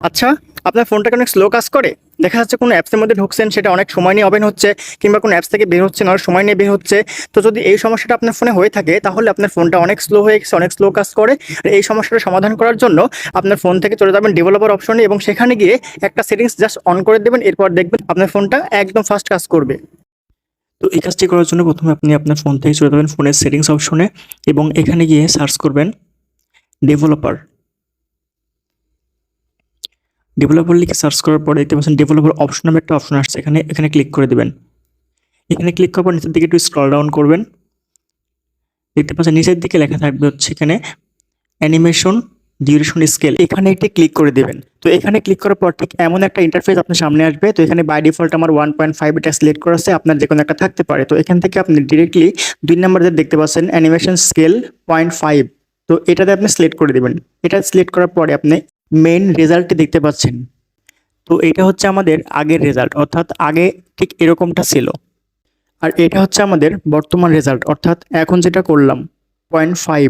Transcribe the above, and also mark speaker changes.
Speaker 1: আচ্ছা আপনার ফোনটা অনেক স্লো কাজ করে? দেখা যাচ্ছে কোনো অ্যাপসের মধ্যে ঢুকছেন, সেটা অনেক সময় নিয়ে ওপেন হচ্ছে, কিংবা কোনো অ্যাপস থেকে বের হচ্ছে না সময় নিয়ে বের হচ্ছে। তো যদি এই সমস্যাটা আপনার ফোনে হয়ে থাকে, তাহলে আপনার ফোনটা অনেক স্লো হয়ে গেছে, অনেক স্লো কাজ করে। আর এই সমস্যাটা সমাধান করার জন্য আপনার ফোন থেকে চলে যাবেন ডেভেলপার অপশনে এবং সেখানে গিয়ে একটা সেটিংস জাস্ট অন করে দেবেন, এরপর দেখবেন আপনার ফোনটা একদম ফাস্ট কাজ করবে। তো এই কাজটি করার জন্য প্রথমে আপনি আপনার ফোন থেকে চলে যাবেন ফোনের সেটিংস অপশনে এবং এখানে গিয়ে সার্চ করবেন ডেভেলপার ডেভেলপার লিখে সার্চ করার পরে দেখতে পাচ্ছেন ডেভেলপার অপশন নামে একটা অপশন আসছে। এখানে এখানে ক্লিক করে দেবেন। এখানে ক্লিক করার পর নিচের দিকে একটু স্ক্রল ডাউন করবেন। দেখতে পাচ্ছেন নিচের দিকে লেখা থাকবে হচ্ছে এখানে অ্যানিমেশন ডিউরেশন স্কেল এখানে একটি ক্লিক করে দেবেন। তো এখানে ক্লিক করার পর ঠিক এমন একটা ইন্টারফেস আপনার সামনে আসবে। তো এখানে বাই ডিফল্ট আমার ওয়ান পয়েন্ট ফাইভ এটা সিলেক্ট করা আছে। আপনার যে কোনো একটা থাকতে পারে। তো এখান থেকে আপনি ডিরেক্টলি দুই নাম্বার দেখতে পাচ্ছেন অ্যানিমেশন স্কেল পয়েন্ট ফাইভ তো এটাতে আপনি সিলেক্ট করে দেবেন। এটা সিলেক্ট করার পরে আপনি মেইন রেজাল্টটি দেখতে পাচ্ছেন। তো এটা হচ্ছে আমাদের আগের রেজাল্ট অর্থাৎ আগে ঠিক এরকমটা ছিল। আর এটা হচ্ছে আমাদের বর্তমান রেজাল্ট অর্থাৎ এখন যেটা করলাম পয়েন্ট ফাইভ